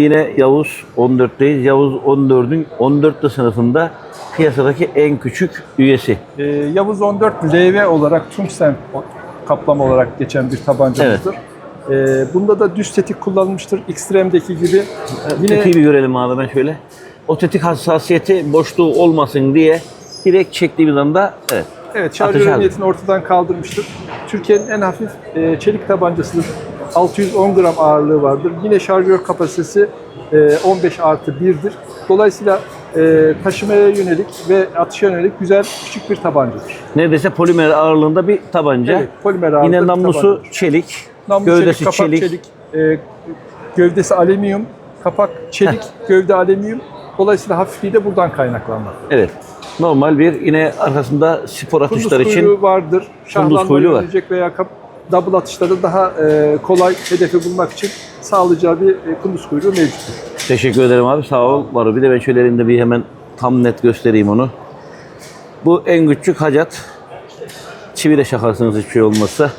Yine Yavuz 14'teyiz. Yavuz 14'ün 14. sınıfında piyasadaki en küçük üyesi. Ee, Yavuz 14 LV olarak tungsten kaplama olarak geçen bir tabancamızdır. Ee, bunda da düz tetik kullanılmıştır. Xtreme'deki gibi. Yine Tetiği bir görelim abi ben şöyle. O tetik hassasiyeti boşluğu olmasın diye direkt çektiğimiz anda evet. evet emniyetini ortadan kaldırmıştır. Türkiye'nin en hafif e, çelik tabancasıdır. 610 gram ağırlığı vardır. Yine şarjör kapasitesi e, 15 artı 1'dir. Dolayısıyla e, taşımaya yönelik ve atışa yönelik güzel küçük bir tabancadır. Neredeyse polimer ağırlığında bir tabanca. Evet, polimer ağırlıklı Yine namlusu tabanca. çelik, Namlu gövdesi çelik, çelik. çelik, e, gövdesi alüminyum, kapak çelik, gövde alüminyum. Dolayısıyla hafifliği de buradan kaynaklanmaktadır. Evet. Normal bir yine arkasında spor Kunduz atışlar için vardır. Şahlanma kuyruğu var. veya kap, double atışları daha e, kolay hedefi bulmak için sağlayacağı bir e, kunduz kuyruğu mevcuttur. Teşekkür ederim abi. Sağ ol. Var. Bir de ben şöyle elimde bir hemen tam net göstereyim onu. Bu en küçük hacat. Çivi de şakarsınız hiçbir şey olmazsa.